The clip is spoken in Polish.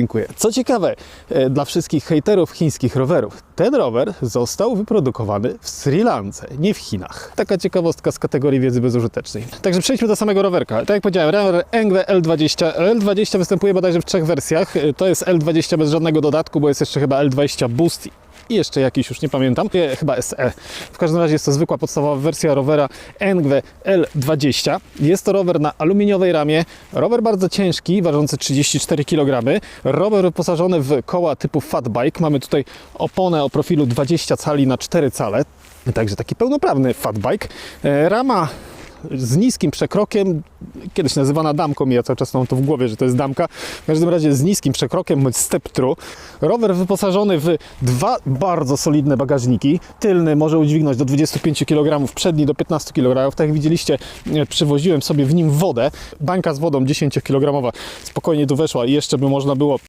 dziękuję. Co ciekawe, e, dla wszystkich hejterów chińskich rowerów, ten rower został wyprodukowany w Sri Lance, nie w Chinach. Taka ciekawostka z kategorii wiedzy bezużytecznej. Także przejdźmy do samego rowerka. Tak jak powiedziałem, rower Engwe L20. L20 występuje bodajże w trzech wersjach. E, To jest L20 bez żadnego dodatku, bo jest jeszcze chyba L20 Boost i jeszcze jakiś, już nie pamiętam, chyba SE. W każdym razie jest to zwykła podstawowa wersja rowera Engwe L20. Jest to rower na aluminiowej ramie, rower bardzo ciężki, ważący 34 kg. Rower wyposażony w koła typu fatbike. Mamy tutaj oponę o profilu 20 cali na 4 cale, także taki pełnoprawny fatbike. E, Rama z niskim przekrokiem, kiedyś nazywana damką, ja cały czas mam to w głowie, że to jest damka, w każdym razie z niskim przekrokiem, bądź step through. Rower wyposażony w dwa bardzo solidne bagażniki. Tylny może udźwignąć do 25 kg, przedni do 15 kg. Tak jak widzieliście, e, przywoziłem sobie w nim wodę. Bańka z wodą 10 kg spokojnie tu weszła i jeszcze by można było